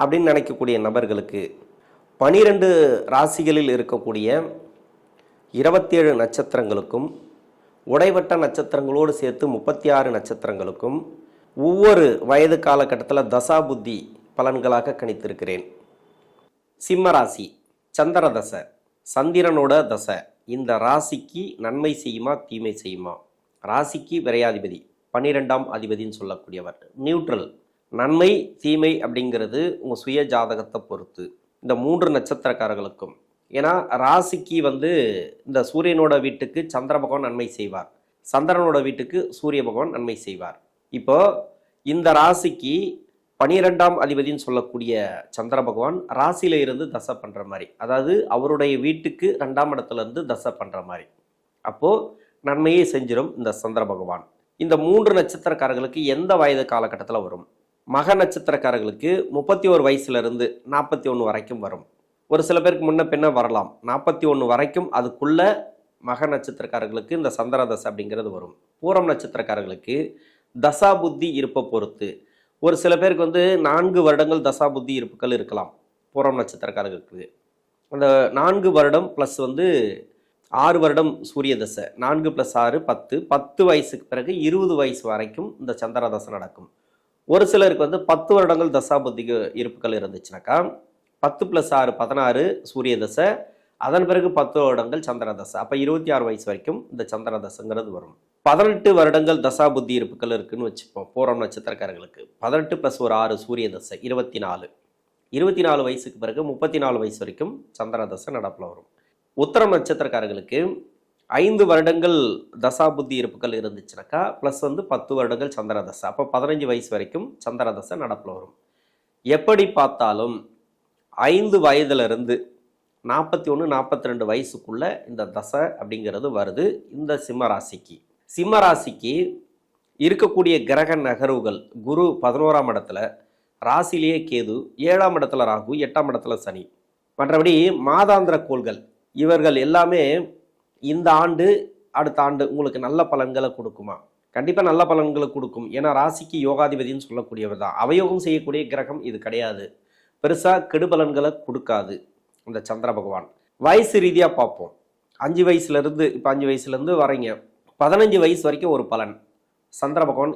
அப்படின்னு நினைக்கக்கூடிய நபர்களுக்கு பனிரெண்டு ராசிகளில் இருக்கக்கூடிய இருபத்தேழு நட்சத்திரங்களுக்கும் உடைவட்ட நட்சத்திரங்களோடு சேர்த்து முப்பத்தி ஆறு நட்சத்திரங்களுக்கும் ஒவ்வொரு வயது காலகட்டத்தில் தசா புத்தி பலன்களாக கணித்திருக்கிறேன். சிம்ம ராசி சந்திர தசை சந்திரனோட தசை இந்த ராசிக்கு நன்மை செய்யுமா தீமை செய்யுமா? ராசிக்கு விரையாதிபதி பன்னிரெண்டாம் அதிபதின்னு சொல்லக்கூடியவர் நியூட்ரல். நன்மை தீமை அப்படிங்கிறது உங்கள் சுய ஜாதகத்தை பொறுத்து இந்த மூன்று நட்சத்திரக்காரர்களுக்கும். ஏன்னா ராசிக்கு வந்து இந்த சூரியனோட வீட்டுக்கு சந்திர பகவான் நன்மை செய்வார். சந்திரனோட வீட்டுக்கு சூரிய பகவான் நன்மை செய்வார். இப்போ இந்த ராசிக்கு பனிரெண்டாம் அதிபதின்னு சொல்லக்கூடிய சந்திர பகவான் ராசியில இருந்து தசை பண்ற மாதிரி அதாவது அவருடைய வீட்டுக்கு ரெண்டாம் இடத்துல இருந்து தசை பண்ற மாதிரி. அப்போ நன்மையை செஞ்சிடும் இந்த சந்திர பகவான். இந்த மூன்று நட்சத்திரக்காரர்களுக்கு எந்த வயது காலகட்டத்தில் வரும்? மக நட்சத்திரக்காரர்களுக்கு முப்பத்தி ஒரு வயசுலேருந்து நாற்பத்தி ஒன்று வரைக்கும் வரும். ஒரு சில பேருக்கு முன்ன பின்ன வரலாம். நாற்பத்தி ஒன்று வரைக்கும் அதுக்குள்ள மக நட்சத்திரக்காரர்களுக்கு இந்த சந்திரதசை அப்படிங்கிறது வரும். பூரம் நட்சத்திரக்காரர்களுக்கு தசா புத்தி இருப்பை பொறுத்து. ஒரு சில பேருக்கு வந்து நான்கு வருடங்கள் தசா புத்தி இருப்புகள் இருக்கலாம். பூரம் நட்சத்திரக்காரர்களுக்கு. அந்த நான்கு வருடம் ப்ளஸ் வந்து ஆறு வருடம் சூரிய தசை. நான்கு ப்ளஸ் ஆறு பத்து. பத்து வயசுக்கு பிறகு இருபது வயசு வரைக்கும் இந்த சந்திர தசை நடக்கும். ஒரு சிலருக்கு வந்து பத்து வருடங்கள் தசா இருப்புகள் இருந்துச்சுனாக்கா பத்து ப்ளஸ் ஆறு பதினாறு சூரிய தசை அதன் பிறகு பத்து வருடங்கள் சந்திர தசை. அப்போ இருபத்தி ஆறு வயசு வரைக்கும் இந்த சந்திர தசைங்கிறது வரும். பதினெட்டு வருடங்கள் தசா புத்தி இருப்புகள் இருக்குன்னு வச்சுப்போம் பூரம் நட்சத்திரக்காரர்களுக்கு. பதினெட்டு ப்ளஸ் ஒரு ஆறு சூரிய தசை இருபத்தி நாலு. இருபத்தி நாலு வயசுக்கு பிறகு முப்பத்தி நாலு வயசு வரைக்கும் சந்திர தசை நடப்பில் வரும். உத்தரம் நட்சத்திரக்காரர்களுக்கு ஐந்து வருடங்கள் தசா புத்தி இருப்புகள் இருந்துச்சுனாக்கா ப்ளஸ் வந்து பத்து வருடங்கள் சந்திர தசை அப்போ பதினஞ்சு வயசு வரைக்கும் சந்திர தசை நடப்பில் வரும். எப்படி பார்த்தாலும் ஐந்து வயதிலிருந்து நாற்பத்தி ஒன்று நாற்பத்தி ரெண்டு வயசுக்குள்ள இந்த தசை அப்படிங்கிறது வருது. இந்த சிம்ம ராசிக்கு சிம்ம ராசிக்கு இருக்கக்கூடிய கிரக நகர்வுகள் குரு பதினோராம் இடத்துல ராசிலேயே கேது ஏழாம் இடத்துல ராகு எட்டாம் இடத்துல சனி. மற்றபடி மாதாந்திர கோள்கள் இவர்கள் எல்லாமே இந்த ஆண்டு அடுத்த ஆண்டு உங்களுக்கு நல்ல பலன்களை கொடுக்குமா? கண்டிப்பாக நல்ல பலன்களை கொடுக்கும். ஏன்னா ராசிக்கு யோகாதிபதின்னு சொல்லக்கூடியவர் தான். அவயோகம் செய்யக்கூடிய கிரகம் இது கிடையாது. பெருசாக கெடுபலன்களை கொடுக்காது இந்த சந்திர பகவான். வயசு ரீதியாக பார்ப்போம். அஞ்சு வயசுலேருந்து இப்போ அஞ்சு வயசுலேருந்து வரீங்க. பதினஞ்சு வயசு வரைக்கும் ஒரு பலன். சந்திர பகவான்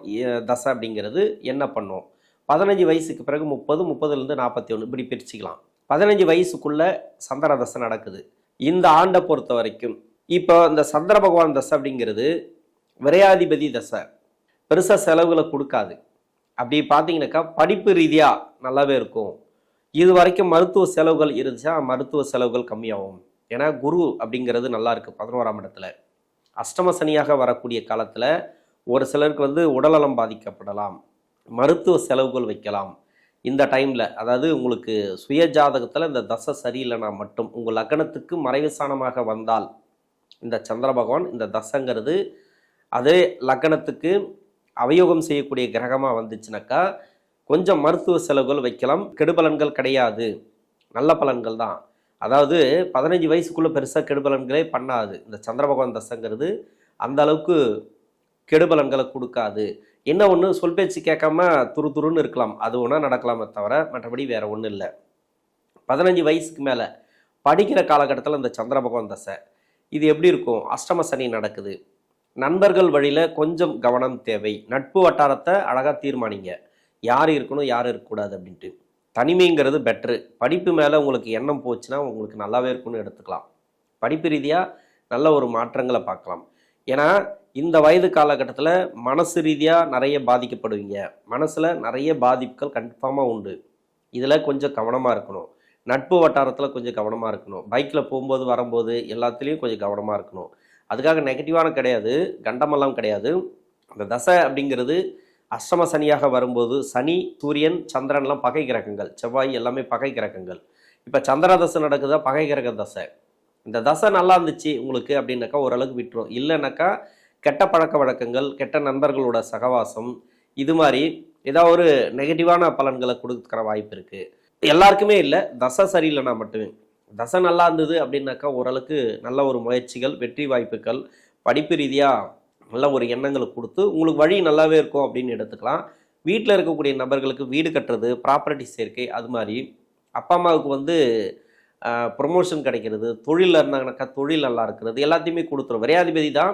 தசை அப்படிங்கிறது என்ன பண்ணும்? பதினஞ்சு வயசுக்கு பிறகு முப்பது முப்பதுலேருந்து நாற்பத்தி ஒன்று இப்படி பிரிச்சுக்கலாம். பதினஞ்சு வயசுக்குள்ளே சந்திர தசை நடக்குது. இந்த ஆண்டை பொறுத்த வரைக்கும் இப்போ இந்த சந்திர பகவான் தசை அப்படிங்கிறது விரையாதிபதி தசை. பெருசாக செலவுகளை கொடுக்காது. அப்படி பார்த்தீங்கன்னாக்கா படிப்பு ரீதியாக நல்லாவே இருக்கும். இது வரைக்கும் மருத்துவ செலவுகள் இருந்துச்சா? மருத்துவ செலவுகள் கம்மியாகும். ஏன்னா குரு அப்படிங்கிறது நல்லா இருக்குது பதினோராம் இடத்துல. அஷ்டம சனியாக வரக்கூடிய காலத்தில் ஒரு சிலருக்கு வந்து உடல்நலம் பாதிக்கப்படலாம். மருத்துவ செலவுகள் வைக்கலாம். இந்த டைமில் அதாவது உங்களுக்கு சுய ஜாதகத்தில் இந்த தசை சரியில்லைனா மட்டும் உங்கள் லக்னத்துக்கு மறைவுசானமாக வந்தால் இந்த சந்திர பகவான் இந்த தசைங்கிறது அதே லக்னத்துக்கு அவயோகம் செய்யக்கூடிய கிரகமாக வந்துச்சுனாக்கா கொஞ்சம் மருத்துவ செலவுகள் வைக்கலாம். கெடுபலன்கள் கிடையாது. நல்ல பலன்கள் தான். அதாவது பதினஞ்சு வயசுக்குள்ளே பெருசாக கெடுபலன்களே பண்ணாது. இந்த சந்திர பகவான் தசைங்கிறது அந்த அளவுக்கு கெடுபலன்களை கொடுக்காது. என்ன ஒன்று சொல் பேச்சு கேட்காம துரு துருன்னு இருக்கலாம். அது ஒன்றா நடக்கலாமே தவிர மற்றபடி வேற ஒன்றும் இல்லை. பதினஞ்சு வயசுக்கு மேலே படிக்கிற காலகட்டத்தில் இந்த சந்திர பகவான் தசை. இது எப்படி இருக்கும்? அஷ்டம சனி நடக்குது. நண்பர்கள் வழியில் கொஞ்சம் கவனம் தேவை. நட்பு வட்டாரத்தை அழகாக தீர்மானிங்க. யார் இருக்கணும் யார் இருக்கக்கூடாது அப்படின்ட்டு. தனிமைங்கிறது பெட்ரு படிப்பு மேலே உங்களுக்கு எண்ணம் போச்சுன்னா உங்களுக்கு நல்லாவே இருக்கும்னு எடுத்துக்கலாம். படிப்பு ரீதியாக நல்ல ஒரு மாற்றங்களை பார்க்கலாம். ஏன்னா இந்த வயது காலகட்டத்தில் மனசு ரீதியாக நிறைய பாதிக்கப்படுவீங்க. மனசில் நிறைய பாதிப்புகள் கன்ஃபார்மாக உண்டு. இதில் கொஞ்சம் கவனமாக இருக்கணும். நட்பு வட்டாரத்தில் கொஞ்சம் கவனமாக இருக்கணும். பைக்கில் போகும்போது வரும்போது எல்லாத்துலேயும் கொஞ்சம் கவனமாக இருக்கணும். அதுக்காக நெகட்டிவான கிடையாது. கண்டமெல்லாம் கிடையாது. அந்த தசை அப்படிங்கிறது அஷ்டம சனியாக வரும்போது சனி சூரியன் சந்திரன்லாம் பகை கிரகங்கள். செவ்வாய் எல்லாமே பகை கிரகங்கள். இப்போ சந்திர தசை நடக்குதா? பகை கிரக தசை. இந்த தசை நல்லா இருந்துச்சு உங்களுக்கு அப்படின்னாக்கா ஓரளவுக்கு விட்டுரும். இல்லைனாக்கா கெட்ட பழக்க வழக்கங்கள் கெட்ட நண்பர்களோட சகவாசம் இது மாதிரி ஏதாவது ஒரு நெகட்டிவான பலன்களை கொடுக்குற வாய்ப்பு இருக்குது எல்லாருக்குமே இல்லை. தசை சரியில்லைனா மட்டுமே. தசை நல்லா இருந்தது அப்படின்னாக்கா ஓரளவுக்கு நல்ல ஒரு முயற்சிகள் வெற்றி வாய்ப்புகள் படிப்பு ரீதியாக நல்ல ஒரு எண்ணங்களை கொடுத்து உங்களுக்கு வழி நல்லாவே இருக்கும் அப்படின்னு எடுத்துக்கலாம். வீட்டில் இருக்கக்கூடிய நபர்களுக்கு வீடு கட்டுறது ப்ராப்பர்ட்டி சேர்க்கை அது மாதிரி. அப்பா அம்மாவுக்கு வந்து ப்ரொமோஷன் கிடைக்கிறது தொழிலில் இருந்தாங்கனாக்கா தொழில் நல்லா இருக்கிறது எல்லாத்தையுமே கொடுத்துரும். விரையாதிபதி தான்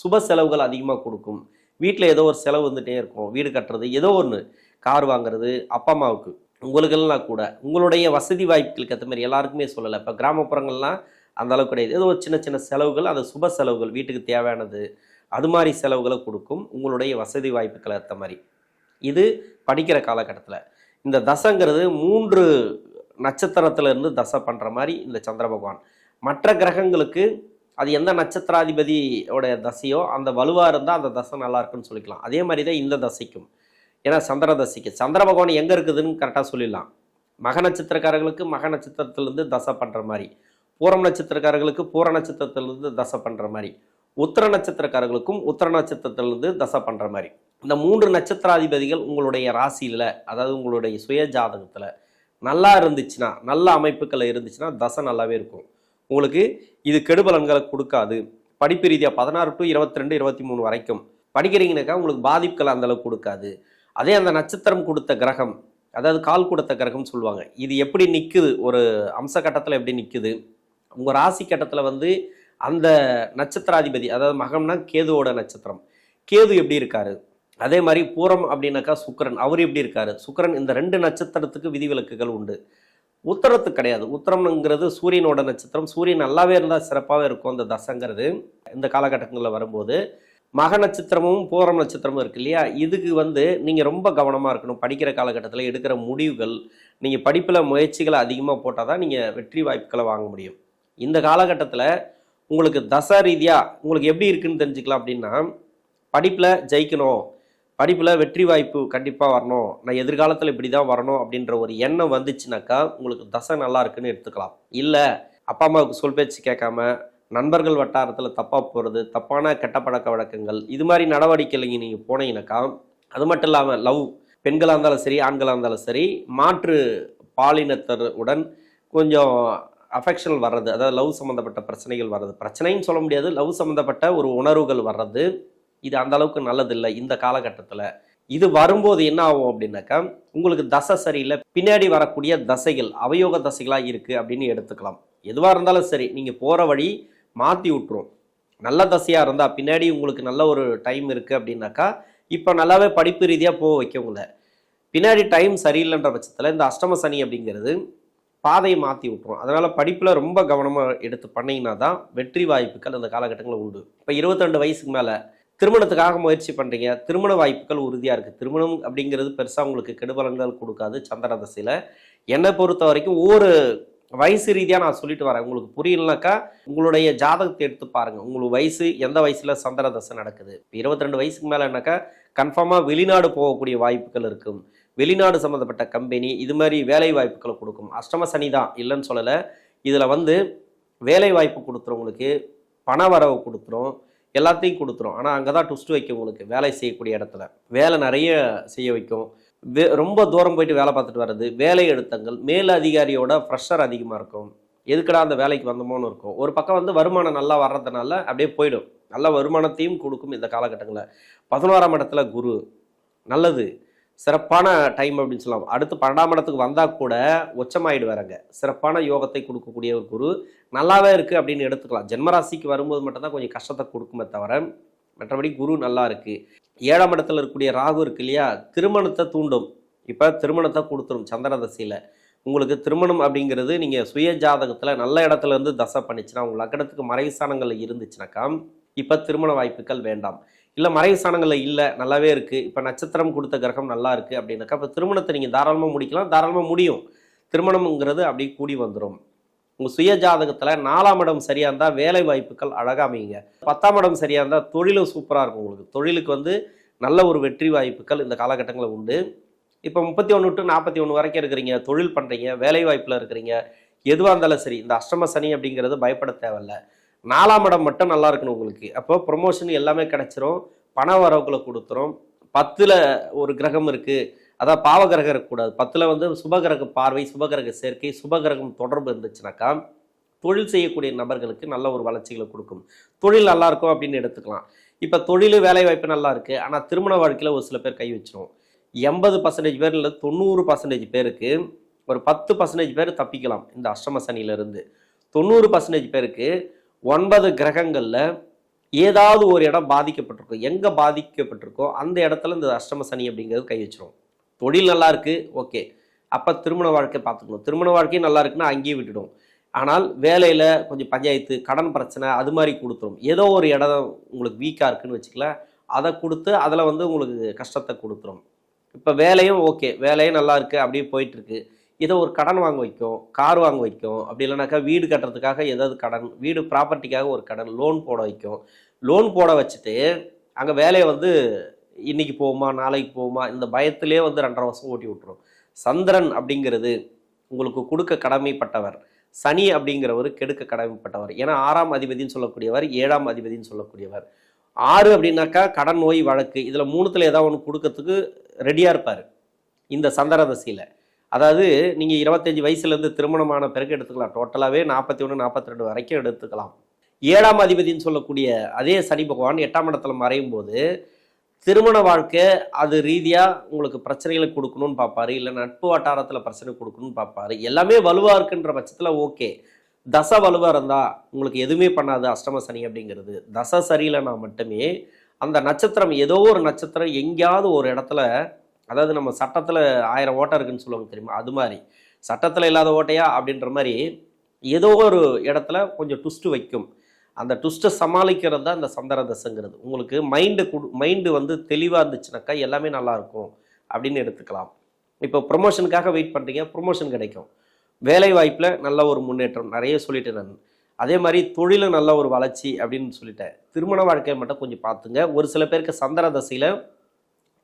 சுப செலவுகள் அதிகமாக கொடுக்கும். வீட்டில் ஏதோ ஒரு செலவு வந்துகிட்டே இருக்கும். வீடு கட்டுறது ஏதோ ஒன்று கார் வாங்குறது அப்பா அம்மாவுக்கு. உங்களுக்கெல்லாம் கூட உங்களுடைய வசதி வாய்ப்புகளுக்கு ஏற்ற மாதிரி எல்லாருக்குமே சொல்லலை. இப்போ கிராமப்புறங்கள்லாம் அந்த அளவுக்கு கிடையாது. ஏதோ ஒரு சின்ன சின்ன செலவுகள் அந்த சுப செலவுகள் வீட்டுக்கு தேவையானது அது மாதிரி செலவுகளை கொடுக்கும் உங்களுடைய வசதி வாய்ப்புகளை ஏற்ற மாதிரி. இது படிக்கிற காலகட்டத்தில். இந்த தசைங்கிறது மூன்று நட்சத்திரத்திலிருந்து தசை பண்ணுற மாதிரி இந்த சந்திர பகவான். மற்ற கிரகங்களுக்கு அது எந்த நட்சத்திராதிபதியோட தசையோ அந்த வலுவாக இருந்தால் அந்த தசை நல்லா இருக்குன்னு சொல்லிக்கலாம். அதே மாதிரி தான் இந்த தசைக்கும். ஏன்னா சந்திர தசைக்கு சந்திர பகவான் எங்கே இருக்குதுன்னு கரெக்டாக சொல்லிடலாம். மக நட்சத்திரக்காரர்களுக்கு மக நட்சத்திரத்திலிருந்து தசை பண்ணுற மாதிரி. பூரம் நட்சத்திரக்காரர்களுக்கு பூர நட்சத்திரத்திலிருந்து தசை பண்ணுற மாதிரி. உத்திர நட்சத்திரக்காரர்களுக்கும் உத்திர நட்சத்திரத்திலிருந்து தசை பண்ணுற மாதிரி. இந்த மூன்று நட்சத்திராதிபதிகள் உங்களுடைய ராசியில் அதாவது உங்களுடைய சுய ஜாதகத்தில் நல்லா இருந்துச்சுன்னா நல்ல அமைப்புகள் இருந்துச்சுன்னா தசை நல்லாவே இருக்கும். உங்களுக்கு இது கெடுபலன்களை கொடுக்காது. படிப்பு ரீதியாக பதினாறு டு இருபத்தி ரெண்டு இருபத்தி மூணு வரைக்கும். படிக்கிறீங்கனாக்கா உங்களுக்கு பாதிப்புகள் அந்தளவுக்கு கொடுக்காது. அதே அந்த நட்சத்திரம் கொடுத்த கிரகம் அதாவது கால் கொடுத்த கிரகம் சொல்லுவாங்க. இது எப்படி நிற்குது ஒரு அம்ச கட்டத்தில் எப்படி நிற்குது உங்கள் ராசி கட்டத்தில் வந்து அந்த நட்சத்திராதிபதி அதாவது மகம்னா கேதுவோட நட்சத்திரம். கேது எப்படி இருக்காரு? அதே மாதிரி பூரம் அப்படின்னாக்கா சுக்கரன். அவர் எப்படி இருக்காரு? சுக்கரன் இந்த ரெண்டு நட்சத்திரத்துக்கு விதிவிலக்குகள் உண்டு. உத்தரத்துக்கு கிடையாது. உத்தரம்ங்கிறது சூரியனோட நட்சத்திரம். சூரியன் நல்லாவே இருந்தால் சிறப்பாகவே இருக்கும் அந்த தசங்கிறது இந்த காலகட்டங்களில் வரும்போது. மக நட்சத்திரமும் பூரம் நட்சத்திரமும் இருக்கு இல்லையா? இதுக்கு வந்து நீங்கள் ரொம்ப கவனமாக இருக்கணும். படிக்கிற காலகட்டத்தில் எடுக்கிற முடிவுகள் நீங்கள் படிப்பில் முயற்சிகளை அதிகமாக போட்டால் தான் நீங்கள் வெற்றி வாய்ப்புகளை வாங்க முடியும். இந்த காலகட்டத்தில் உங்களுக்கு தசை ரீதியாக உங்களுக்கு எப்படி இருக்குன்னு தெரிஞ்சுக்கலாம் அப்படின்னா படிப்பில் ஜெயிக்கணும். படிப்பில் வெற்றி வாய்ப்பு கண்டிப்பாக வரணும். நான் எதிர்காலத்தில் இப்படி தான் வரணும் அப்படின்ற ஒரு எண்ணம் வந்துச்சுனாக்கா உங்களுக்கு தசை நல்லா இருக்குன்னு எடுத்துக்கலாம். இல்லை அப்பா அம்மாவுக்கு சொல் பேச்சு கேட்காம நண்பர்கள் வட்டாரத்தில் தப்பாக போகிறது தப்பான கெட்ட பழக்க வழக்கங்கள் இது மாதிரி நடவடிக்கைகள் நீங்கள் போனீங்கன்னாக்கா அது மட்டும் இல்லாமல் லவ் பெண்களாக இருந்தாலும் சரி ஆண்களாக இருந்தாலும் சரி மாற்று பாலினத்தருடன் கொஞ்சம் அஃபெக்ஷன் வர்றது அதாவது லவ் சம்மந்தப்பட்ட பிரச்சனைகள் வர்றது. பிரச்சனைன்னு சொல்ல முடியாது லவ் சம்மந்தப்பட்ட ஒரு உணர்வுகள் வர்றது இது அந்த அளவுக்கு நல்லதில்லை இந்த காலகட்டத்தில். இது வரும்போது என்ன ஆகும் அப்படின்னாக்கா உங்களுக்கு தசை சரியில்லை பின்னாடி வரக்கூடிய தசைகள் அவயோக தசைகளாக இருக்குது அப்படின்னு எடுத்துக்கலாம். எதுவாக இருந்தாலும் சரி நீங்கள் போகிற வழி மாற்றி விட்டுரும். நல்ல தசையாக இருந்தால் பின்னாடி உங்களுக்கு நல்ல ஒரு டைம் இருக்குது அப்படின்னாக்கா இப்போ நல்லாவே படிப்பு ரீதியாக போக வைக்க உங்களை பின்னாடி டைம் சரியில்லைன்ற பட்சத்தில் இந்த அஷ்டம சனி அப்படிங்கிறது பாதையை மாற்றி விட்டுரும். அதனால் படிப்பில் ரொம்ப கவனமாக எடுத்து பண்ணிங்கன்னா தான் வெற்றி வாய்ப்புகள் அந்த காலகட்டங்களில் உண்டு. இப்போ இருபத்திரெண்டு வயசுக்கு மேலே திருமணத்துக்காக முயற்சி பண்ணுறீங்க திருமண வாய்ப்புகள் உறுதியாக இருக்குது திருமணம் அப்படிங்கிறது பெருசாக உங்களுக்கு கெடுபலங்கள் கொடுக்காது சந்திர தசையில். என்னை பொறுத்த வரைக்கும் ஒவ்வொரு வயசு ரீதியாக நான் சொல்லிட்டு வரேன். உங்களுக்கு புரியலனாக்கா உங்களுடைய ஜாதகத்தை எடுத்து பாருங்கள் உங்களுக்கு வயசு எந்த வயசில் சந்திர தசை நடக்குது? இருபத்தி ரெண்டு வயசுக்கு மேலேனாக்கா கன்ஃபார்மாக வெளிநாடு போகக்கூடிய வாய்ப்புகள் இருக்கும். வெளிநாடு சம்மந்தப்பட்ட கம்பெனி இது மாதிரி வேலை வாய்ப்புகளை கொடுக்கும். அஷ்டம சனி தான் இல்லைன்னு சொல்லலை. இதில் வந்து வேலை வாய்ப்பு கொடுத்துரும் உங்களுக்கு பண வரவு கொடுத்துரும் எல்லாத்தையும் கொடுத்துரும் ஆனால் அங்கே தான் ட்விஸ்ட் வைக்கும் உங்களுக்கு. வேலை செய்யக்கூடிய இடத்துல. வேலை நிறைய செய்ய வைக்கும். ரொம்ப தூரம் போயிட்டு வேலை பார்த்துட்டு வர்றது வேலை எடுத்தங்கள் மேல் அதிகாரியோட ப்ரெஷர் அதிகமாக இருக்கும். எதுக்குடா அந்த வேலைக்கு வந்தோமோன்னு இருக்கும். ஒரு பக்கம் வந்து வருமானம் நல்லா வர்றதுனால அப்படியே போயிடும். நல்ல வருமானத்தையும் கொடுக்கும் இந்த காலகட்டங்களில். பதினோராம் இடத்துல குரு. நல்லது. சிறப்பான டைம் அப்படின்னு சொல்லலாம். அடுத்து பன்னெண்டாம் இடத்துக்கு வந்தால் கூட உச்சமாயிடுவாருங்க. சிறப்பான யோகத்தை கொடுக்கக்கூடிய ஒரு குரு. நல்லாவே இருக்குது அப்படின்னு எடுத்துக்கலாம். ஜென்மராசிக்கு வரும்போது மட்டும்தான் கொஞ்சம் கஷ்டத்தை கொடுக்குமே தவிர மற்றபடி குரு நல்லா இருக்குது ஏழாம் இடத்துல இருக்கக்கூடிய ராகு இருக்கு இல்லையா? திருமணத்தை தூண்டும். இப்போ திருமணத்தை கொடுத்துரும் சந்திர தசையில். உங்களுக்கு திருமணம் அப்படிங்கிறது நீங்கள் சுய ஜாதகத்தில் நல்ல இடத்துல இருந்து தசை பண்ணிச்சுன்னா உங்கள் லக்கணத்துக்கு மறைவு ஸ்தானங்கள்ல இருந்துச்சுனாக்கா இப்போ திருமண வாய்ப்புகள் வேண்டாம். இல்லை மறைவு ஸ்தானங்களில் இல்லை நல்லாவே இருக்குது இப்போ நட்சத்திரம் கொடுத்த கிரகம் நல்லா இருக்குது அப்படின்னாக்கா இப்போ திருமணத்தை நீங்கள் தாராளமாக முடிக்கலாம் தாராளமாக முடியும். திருமணம்ங்கிறது அப்படி கூடி வந்துடும் உங்கள் சுய ஜாதகத்தில் நாலாம் இடம் சரியாக இருந்தால் வேலை வாய்ப்புகள் அழகாக அமையுங்க. பத்தாம் இடம் சரியாக இருந்தால் தொழிலும் சூப்பராக இருக்கும் உங்களுக்கு. தொழிலுக்கு வந்து நல்ல ஒரு வெற்றி வாய்ப்புகள் இந்த காலகட்டங்களில் உண்டு. இப்போ முப்பத்தி ஒன்று டு நாற்பத்தி ஒன்று வரைக்கும் இருக்கிறீங்க தொழில் பண்ணுறீங்க வேலை வாய்ப்பில் இருக்கிறீங்க. எதுவாக இருந்தாலும் சரி இந்த அஷ்டம சனி அப்படிங்கிறது பயப்பட தேவையில்ல. நாலாம் இடம் மட்டும் நல்லா இருக்கணும் உங்களுக்கு. அப்போ ப்ரொமோஷன் எல்லாமே கிடச்சிரும். பண வரவுகளை கொடுத்துரும். பத்தில் ஒரு கிரகம் இருக்குது அதான் பாவகிரகம் இருக்கக்கூடாது. பத்தில் வந்து சுபகிரக பார்வை சுபகிரக சேர்க்கை சுபகிரகம் தொடர்பு இருந்துச்சுனாக்கா தொழில் செய்யக்கூடிய நபர்களுக்கு நல்ல ஒரு வளர்ச்சிகளை கொடுக்கும். தொழில் நல்லா இருக்கும் அப்படின்னு எடுத்துக்கலாம். இப்போ தொழில் வேலை வாய்ப்பு நல்லா இருக்கு. ஆனால் திருமண வாழ்க்கையில் ஒரு சில பேர் கை வச்சிரும். எண்பது பர்சன்டேஜ் பேர் இல்லை தொண்ணூறு பர்சன்டேஜ் பேருக்கு ஒரு பத்து பர்சன்டேஜ் பேர் தப்பிக்கலாம் இந்த அஷ்டம சனியிலிருந்து. தொண்ணூறு பர்சன்டேஜ் பேருக்கு ஒன்பது கிரகங்களில் ஏதாவது ஒரு இடம் பாதிக்கப்பட்டிருக்கும். எங்கே பாதிக்கப்பட்டிருக்கோ அந்த இடத்துல இந்த அஷ்டம சனி அப்படிங்கிறது கை வச்சிரும். தொழில் நல்லா இருக்குது ஓகே. அப்போ திருமண வாழ்க்கை பார்த்துக்கணும் திருமண வாழ்க்கையும் நல்லா இருக்குன்னா அங்கேயே விட்டுடும். ஆனால் வேலையில் கொஞ்சம் பஞ்சாயத்து கடன் பிரச்சனை அது மாதிரி கொடுத்துரும். ஏதோ ஒரு இடம் உங்களுக்கு வீக்காக இருக்குன்னு வச்சுக்கல அதை கொடுத்து அதில் வந்து உங்களுக்கு கஷ்டத்தை கொடுத்துரும். இப்போ வேலையும் ஓகே. வேலையும் நல்லா இருக்குது அப்படியே போயிட்டுருக்கு. ஏதோ ஒரு கடன் வாங்க வைக்கும் கார் வாங்க வைக்கும். அப்படி இல்லைனாக்கா வீடு கட்டுறதுக்காக ஏதாவது கடன் வீடு ப்ராப்பர்ட்டிக்காக ஒரு கடன் லோன் போட வைக்கும். லோன் போட வச்சுட்டு அங்கே வேலையை வந்து இன்னைக்கு போகுமா நாளைக்கு போகுமா இந்த பயத்திலே வந்து ரெண்டரை வருஷம் ஓட்டி விட்டுரும். சந்திரன் அப்படிங்கிறது உங்களுக்கு கொடுக்க கடமைப்பட்டவர். சனி அப்படிங்கிறவர் கெடுக்க கடமைப்பட்டவர். ஏன்னா ஆறாம் அதிபதின்னு சொல்லக்கூடியவர் ஏழாம் அதிபதின்னு சொல்லக்கூடியவர். ஆறு அப்படின்னாக்கா கடன் நோய் வழக்கு. இதில் மூணுத்தில் ஏதாவது ஒன்று கொடுக்கறதுக்கு ரெடியாக இருப்பார். இந்த சந்திர தசையில். அதாவது நீங்கள் இருபத்தஞ்சி வயசுலேருந்து திருமணமான பிறகு எடுத்துக்கலாம். டோட்டலாகவே நாற்பத்தி ஒன்று நாற்பத்தி ரெண்டு வரைக்கும் எடுத்துக்கலாம். ஏழாம் அதிபதின்னு சொல்லக்கூடிய அதே சனி பகவான் எட்டாம் இடத்துல மறையும் போது திருமண வாழ்க்கை அது ரீதியாக உங்களுக்கு பிரச்சனைகளை கொடுக்கணும்னு பார்ப்பாரு. இல்லை நட்பு வட்டாரத்தில் பிரச்சனை கொடுக்கணும்னு பார்ப்பாரு. எல்லாமே வலுவாக இருக்குன்ற பட்சத்தில் ஓகே. தசை வலுவாக இருந்தால் உங்களுக்கு எதுவுமே பண்ணாது அஷ்டம சனி அப்படிங்கிறது. தசை சரியில்லைனா மட்டுமே அந்த நட்சத்திரம் ஏதோ ஒரு நட்சத்திரம் எங்கேயாவது ஒரு இடத்துல அதாவது நம்ம சட்டத்தில் ஆயிரம் ஓட்டை இருக்குன்னு சொல்லுவாங்க தெரியுமா? அது மாதிரி. சட்டத்தில் இல்லாத ஓட்டையா? அப்படின்ற மாதிரி ஏதோ ஒரு இடத்துல கொஞ்சம் டுஸ்ட்டு வைக்கும். அந்த டுஸ்ட்டை சமாளிக்கிறது தான் இந்த சந்திர தசைங்கிறது உங்களுக்கு மைண்டு கு மைண்டு வந்து தெளிவாக இருந்துச்சுனாக்கா எல்லாமே நல்லாயிருக்கும் அப்படின்னு எடுத்துக்கலாம். இப்போ ப்ரொமோஷனுக்காக வெயிட் பண்ணுறீங்க ப்ரொமோஷன் கிடைக்கும். வேலை வாய்ப்பில் நல்ல ஒரு முன்னேற்றம் நிறைய சொல்லிட்டேன் நான். அதே மாதிரி தொழிலும் நல்ல ஒரு வளர்ச்சி அப்படின்னு சொல்லிட்டேன். திருமண வாழ்க்கையை மட்டும் கொஞ்சம் பார்த்துங்க. ஒரு சில பேருக்கு சந்திர தசையில்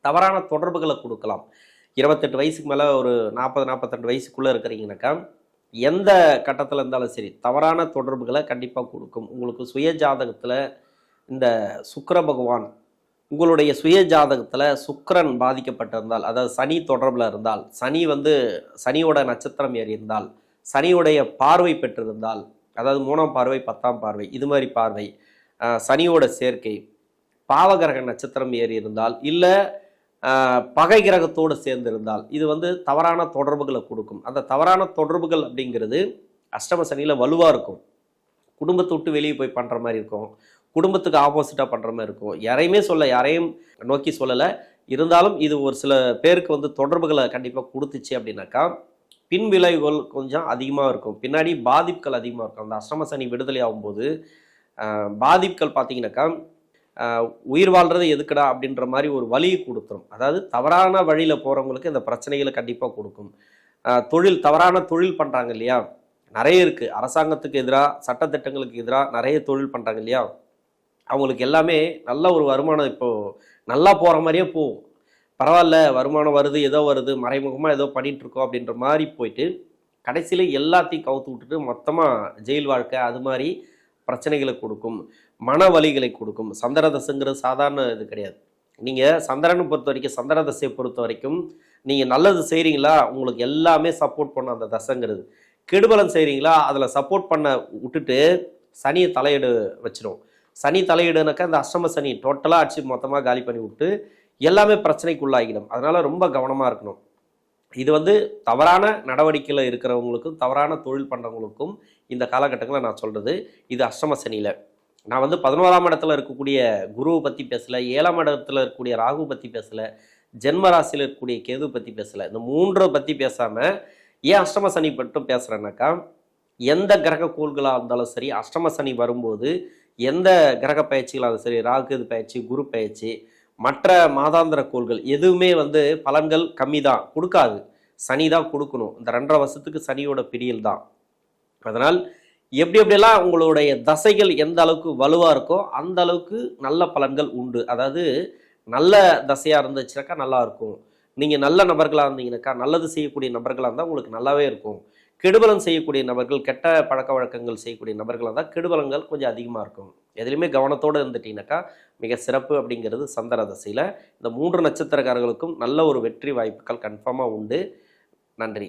தவறான தொடர்புகளை கொடுக்கலாம். இருபத்தெட்டு வயசுக்கு மேலே ஒரு நாற்பது நாற்பத்தெண்டு வயசுக்குள்ளே இருக்கிறீங்கனாக்கா எந்த கட்டத்தில் இருந்தாலும் சரி தவறான தொடர்புகளை கண்டிப்பாக கொடுக்கும். உங்களுக்கு சுய ஜாதகத்தில் இந்த சுக்கர பகவான் உங்களுடைய சுய ஜாதகத்தில் சுக்கரன் பாதிக்கப்பட்டிருந்தால் அதாவது சனி தொடர்பில் இருந்தால் சனி வந்து சனியோட நட்சத்திரம் ஏறி இருந்தால் சனியுடைய பார்வை பெற்றிருந்தால் அதாவது மூணாம் பார்வை பத்தாம் பார்வை இது மாதிரி பார்வை சனியோட சேர்க்கை பாவகிரக நட்சத்திரம் ஏறி இருந்தால் இல்லை பகை கிரகத்தோடு சேர்ந்து இருந்தால் இது வந்து தவறான தொடர்புகளை கொடுக்கும். அந்த தவறான தொடர்புகள் அப்படிங்கிறது அஷ்டம சனியில் வலுவாக இருக்கும். குடும்பத்தை விட்டு வெளியே போய் பண்ணுற மாதிரி இருக்கும். குடும்பத்துக்கு ஆப்போசிட்டாக பண்ணுற மாதிரி இருக்கும். யாரையுமே சொல்ல யாரையும் நோக்கி சொல்லலை. இருந்தாலும் இது ஒரு சில பேருக்கு வந்து தொடர்புகளை கண்டிப்பாக கொடுத்துச்சு அப்படின்னாக்கா பின் விளைவுகள் கொஞ்சம் அதிகமாக இருக்கும். பின்னாடி பாதிப்புகள் அதிகமாக இருக்கும். அந்த அஷ்டம சனி விடுதலை ஆகும்போது பாதிப்புகள் பார்த்தீங்கன்னாக்கா உயிர் வாழ்றது எதுக்குடா அப்படின்ற மாதிரி ஒரு வழியை கொடுத்துரும். அதாவது தவறான வழியில் போகிறவங்களுக்கு இந்த பிரச்சனைகளை கண்டிப்பாக கொடுக்கும். தொழில் தவறான தொழில் பண்ணுறாங்க இல்லையா? நிறைய இருக்குது அரசாங்கத்துக்கு எதிராக சட்டத்திட்டங்களுக்கு எதிராக நிறைய தொழில் பண்ணுறாங்க இல்லையா? அவங்களுக்கு எல்லாமே நல்ல ஒரு வருமானம் இப்போது நல்லா போகிற மாதிரியே போகும். பரவாயில்ல வருமானம் வருது ஏதோ வருது மறைமுகமாக ஏதோ பண்ணிகிட்ருக்கோம் அப்படின்ற மாதிரி போயிட்டு கடைசியில் எல்லாத்தையும் கவுத்து விட்டுட்டு மொத்தமாக ஜெயில் வாழ்க்கை அது மாதிரி பிரச்சனைகளை கொடுக்கும். மன வலிகளை கொடுக்கும். சந்திரதசுங்கிறது சாதாரண இது கிடையாது. நீங்கள் சந்திரனை பொறுத்த வரைக்கும் சந்திர தசையை பொறுத்த வரைக்கும் நீங்கள் நல்லது செய்கிறீங்களா உங்களுக்கு எல்லாமே சப்போர்ட் பண்ண அந்த தசைங்கிறது. கெடுபலம் செய்கிறீங்களா அதில் சப்போர்ட் பண்ண விட்டுட்டு சனியை தலையீடு வச்சிடும் சனி தலையீடுனாக்கா அந்த அஷ்டம சனி டோட்டலாக அடிச்சு மொத்தமாக காலி பண்ணி விட்டு எல்லாமே பிரச்சனைக்குள்ளாகிடும் அதனால் ரொம்ப கவனமாக இருக்கணும். இது வந்து தவறான நடவடிக்கையில் இருக்கிறவங்களுக்கும் தவறான தொழில் பண்ணுறவங்களுக்கும் இந்த காலகட்டங்களில் நான் சொல்கிறது இது அஷ்டம சனியில். நான் வந்து பதினோராம் இடத்துல இருக்கக்கூடிய குருவை பற்றி பேசலை ஏழாம் இடத்துல இருக்கக்கூடிய ராகு பற்றி பேசலை ஜென்ம ராசியில் இருக்கக்கூடிய கேது பற்றி பேசலை. இந்த மூன்றை பற்றி பேசாமல் ஏன் அஷ்டம சனி மட்டும் பேசுகிறேன்னாக்கா எந்த கிரக கோள்களாக இருந்தாலும் சரி அஷ்டம சனி வரும்போது எந்த கிரக பயிற்சிகளாக இருந்தாலும் சரி ராகு பயிற்சி குரு பயிற்சி மற்ற மாதாந்திர கோள்கள் எதுவுமே வந்து பலன்கள் கம்மி தான் கொடுக்காது. சனி தான் கொடுக்கணும். இந்த ரெண்டரை வருஷத்துக்கு சனியோட பிடியில் தான். அதனால் எப்படி எப்படியெல்லாம் உங்களுடைய தசைகள் எந்த அளவுக்கு வலுவாக இருக்கோ அந்த அளவுக்கு நல்ல பலன்கள் உண்டு. அதாவது நல்ல தசையாக இருந்துச்சுனாக்கா நல்லா இருக்கும். நீங்கள் நல்ல நபர்களாக இருந்தீங்கன்னாக்கா நல்லது செய்யக்கூடிய நபர்களாக இருந்தால் உங்களுக்கு நல்லாவே இருக்கும். கெடுபலம் செய்யக்கூடிய நபர்கள் கெட்ட பழக்க வழக்கங்கள் செய்யக்கூடிய நபர்களாக இருந்தால் கெடுபலங்கள் கொஞ்சம் அதிகமாக இருக்கும். எதுலையுமே கவனத்தோடு இருந்துட்டீங்கன்னாக்கா மிக சிறப்பு அப்படிங்கிறது சந்திர தசையில். இந்த மூன்று நட்சத்திரக்காரர்களுக்கும் நல்ல ஒரு வெற்றி வாய்ப்புகள் கன்ஃபார்மாக உண்டு. நன்றி.